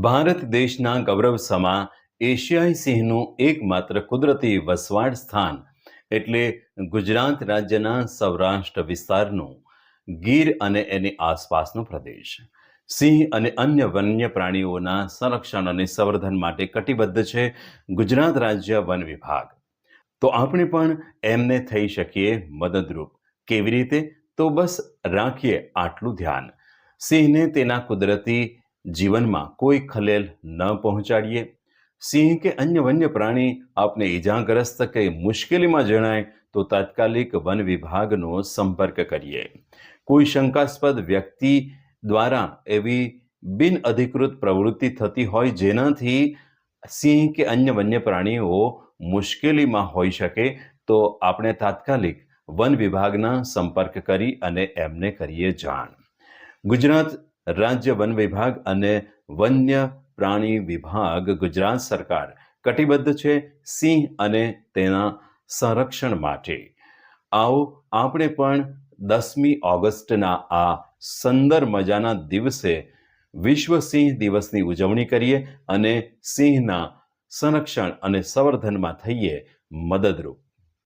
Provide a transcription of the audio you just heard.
ભારત દેશના ગૌરવ સમા એશિયાઈ સિંહનું એકમાત્ર કુદરતી વસવાટ સ્થાન એટલે ગુજરાત રાજ્યના સૌરાષ્ટ્ર વિસ્તારનું ગીર અને એની આસપાસનો પ્રદેશ. સિંહ અને અન્ય વન્ય પ્રાણીઓના સંરક્ષણ અને સંવર્ધન માટે કટિબદ્ધ છે ગુજરાત રાજ્ય વન વિભાગ. તો આપણે પણ એમને થઈ શકીએ મદદરૂપ. કેવી રીતે? તો બસ રાખીએ આટલું ધ્યાન. સિંહને તેના કુદરતી જીવનમાં કોઈ ખલેલ ન પહોંચાડીએ. સિંહ કે અન્ય વન્ય પ્રાણી આપને ઈજાગ્રસ્ત કે મુશ્કેલીમાં જણાય તો તાત્કાલિક વન વિભાગનો સંપર્ક કરીએ. કોઈ શંકાસ્પદ વ્યક્તિ દ્વારા એવી બિનઅધિકૃત પ્રવૃત્તિ થતી હોય જેનાથી સિંહ કે અન્ય વન્ય પ્રાણીઓ મુશ્કેલીમાં હોઈ શકે, તો આપણે તાત્કાલિક વન વિભાગના સંપર્ક કરી અને એમને કરીએ જાણ. ગુજરાત રાજ્ય વન વિભાગ અને વન્ય પ્રાણી વિભાગ ગુજરાત સરકાર કટિબદ્ધ છે સિંહ અને તેના સંરક્ષણ માટે. આવો આપણે પણ દસમી ઓગસ્ટના આ સુંદર મજાના દિવસે વિશ્વ સિંહ દિવસની ઉજવણી કરીએ અને સિંહના સંરક્ષણ અને સંવર્ધનમાં થઈએ મદદરૂપ.